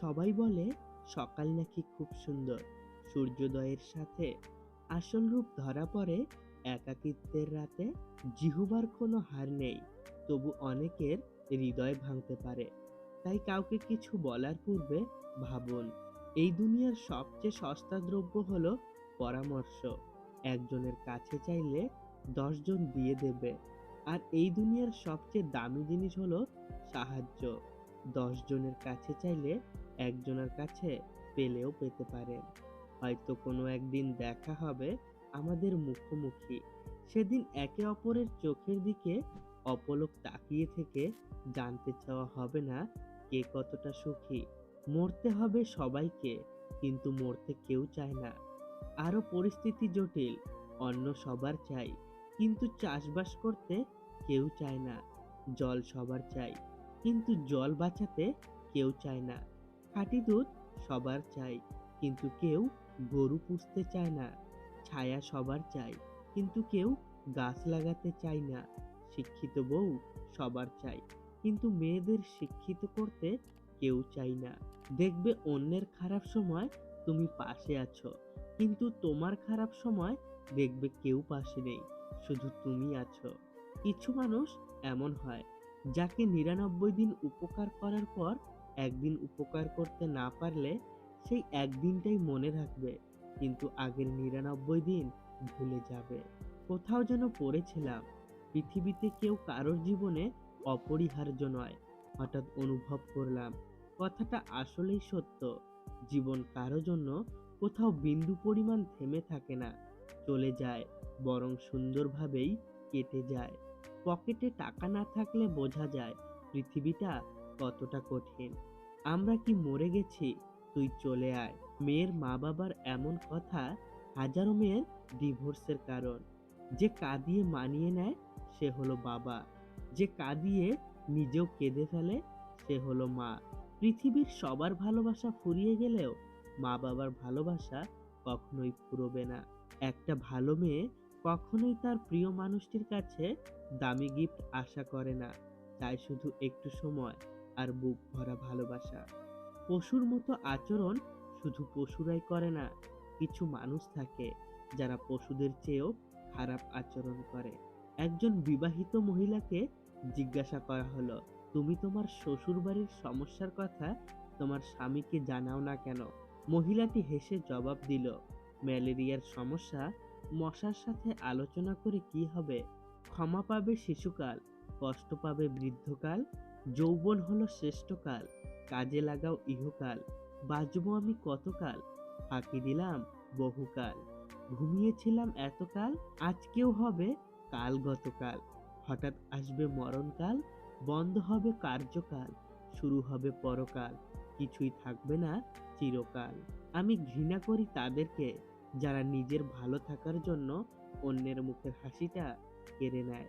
সবাই বলে, সকাল নাকি খুব সুন্দর। সূর্যোদয়ের সাথে আসল রূপ ধরা পড়ে, একাকিত্বের রাতে জিহুবার কোনো হার নেই। তবু অনেকের হৃদয় ভাঙতে পারে। তাই কাউকে কিছু বলার পূর্বে ভাবুন, এই দুনিয়ার সবচেয়ে সস্তা দ্রব্য হলো পরামর্শ। একজনের কাছে চাইলে দশজন দিয়ে দেবে। আর এই দুনিয়ার সবচেয়ে দামি জিনিস হলো সাহায্য। দশ জনের কাছে চাইলে একজনের কাছে পেলেও পেতে পারেন হয়তো কোনো একদিন দেখা হবে আমাদের মুখোমুখি। সেদিন একে অপরের চোখের দিকে অপলক তাকিয়ে থেকে জানতে চাওয়া হবে না কে কতটা সুখী। মরতে হবে সবাইকে, কিন্তু মরতে কেউ চায় না। আরও পরিস্থিতি জটিল অন্য সবার চাই, কিন্তু চাষবাস করতে কেউ চায় না। জল সবার চাই, কিন্তু জল বাঁচাতে কেউ চায় না। খাঁটি দুধ সবার চাই, কিন্তু কেউ গরু পুষতে চায় না। ছায়া সবার চাই, কিন্তু কেউ গাছ লাগাতে চায় না। শিক্ষিত বউ সবার চাই, কিন্তু মেয়েদের শিক্ষিত করতে কেউ চাই না। দেখবে অন্যের খারাপ সময় তুমি পাশে আছো, কিন্তু তোমার খারাপ সময় দেখবে কেউ পাশে নেই, শুধু তুমি আছো। কিছু মানুষ এমন হয়, যাকে নিরানব্বই দিন উপকার করার পর একদিন উপকার করতে না পারলে সেই একদিনটাই মনে রাখবে কিন্তু আগের নিরানব্বই দিন ভুলে যাবে। কোথাও যেন পড়েছিলাম। পৃথিবীতে কেউ কারোর জীবনে অপরিহার্য নয়। হঠাৎ অনুভব করলাম, কথাটা আসলেই সত্য। জীবন কারও জন্য কোথাও বিন্দু পরিমাণ থেমে থাকে না। চলে যায়, বরং সুন্দরভাবেই কেটে যায়। পকেটে টাকা না থাকলে বোঝা যায় পৃথিবীটা কতটা কঠিন। আমরা কি মরে গেছি? তুই চলে আয়। মেয়ের মা বাবার এমন কথা হাজারো মেয়ের ডিভোর্সের কারণ। যে কাঁদিয়ে মানিয়ে নেয়, সে হলো বাবা। যে কাঁদিয়ে নিজেও কেঁদে ফেলে, সে হলো মা। পৃথিবীর সবার ভালোবাসা ফুরিয়ে গেলেও মা বাবার ভালোবাসা কখনোই ফুরবে না। একটা ভালো মেয়ে কখনোই তার প্রিয় মানুষটির কাছে দামি গিফট আশা করে না। চাই শুধু একটু সময়। আর বুক ভরা ভালোবাসা। পশুর মতো আচরণ শুধু পশুরাই করে না, কিছু মানুষ থাকে যারা পশুদের চেয়েও খারাপ আচরণ করে। একজন বিবাহিত মহিলাকে জিজ্ঞাসা করা হলো, তুমি তোমার শ্বশুর বাড়ির সমস্যার কথা তোমার স্বামীকে জানাও না কেন? মহিলাটি হেসে জবাব দিল, ম্যালেরিয়ার সমস্যা, মশার সাথে আলোচনা করে কি হবে? ক্ষমা পাবে শিশুকাল, কষ্ট পাবে বৃদ্ধকাল যৌবন হলো শ্রেষ্ঠকাল, কাজে লাগাও ইহকাল বাজবো আমি কতকাল? ফাঁকি দিলাম বহুকাল, ঘুমিয়েছিলাম এতকাল আজকেও হবে কাল গতকাল। হঠাৎ আসবে মরণকাল, বন্ধ হবে কার্যকাল, শুরু হবে পরকাল, কিছুই থাকবে না চিরকাল। আমি ঘৃণা করি তাদেরকে, যারা নিজের ভালো থাকার জন্য অন্যের মুখের হাসিটা কেড়ে নেয়।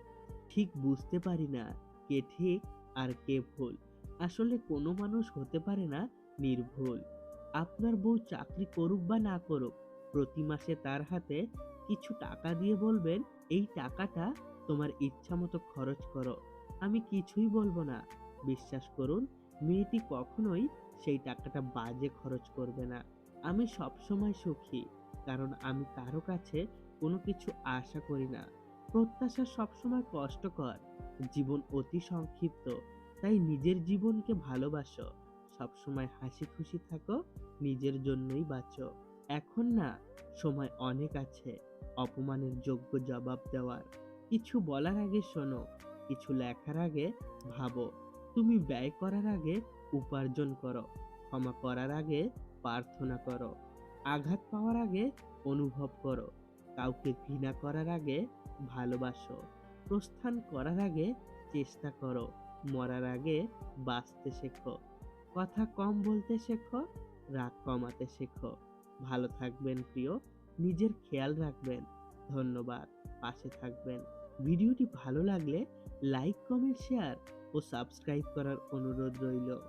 ঠিক বুঝতে পারি না কে ঠিক আর কে ভুল? আসলে কোনো মানুষ হতে পারে না নির্ভুল। আপনার বউ চাকরি করুক বা না করুক, প্রতি মাসে তার হাতে কিছু টাকা দিয়ে বলবেন, এই টাকাটা তোমার ইচ্ছা মতো খরচ করো। আমি কিছুই বলব না। বিশ্বাস করুন, মেয়েটি কখনোই সেই টাকাটা বাজে খরচ করবে না। আমি সবসময় সুখী, কারণ আমি কারও কাছে কোনো কিছু আশা করি না। প্রত্যাশা সবসময় কষ্টকর। জীবন অতি সংক্ষিপ্ত, তাই নিজের জীবনকে ভালোবাসো। সবসময় হাসি খুশি থাকো, নিজের জন্যই বাঁচো। এখন না, সময় অনেক আছে, অপমানের যোগ্য জবাব দেওয়ার। কিছু বলার আগে শোনো, কিছু লেখার আগে ভাবো। তুমি ব্যয় করার আগে উপার্জন করো, ক্ষমা করার আগে প্রার্থনা করো। আঘাত পাওয়ার আগে অনুভব করো। কাউকে ঘৃণা করার আগে ভালোবাসো। প্রস্থান করার আগে চেষ্টা করো। মরার আগে বাঁচতে শেখো। কথা কম বলতে শেখো, রাগ কমাতে শেখো। ভালো থাকবেন প্রিয়, নিজের খেয়াল রাখবেন। ধন্যবাদ, পাশে থাকবেন। ভিডিওটি ভালো লাগলে লাইক, কমেন্ট, শেয়ার ও সাবস্ক্রাইব করার অনুরোধ রইল।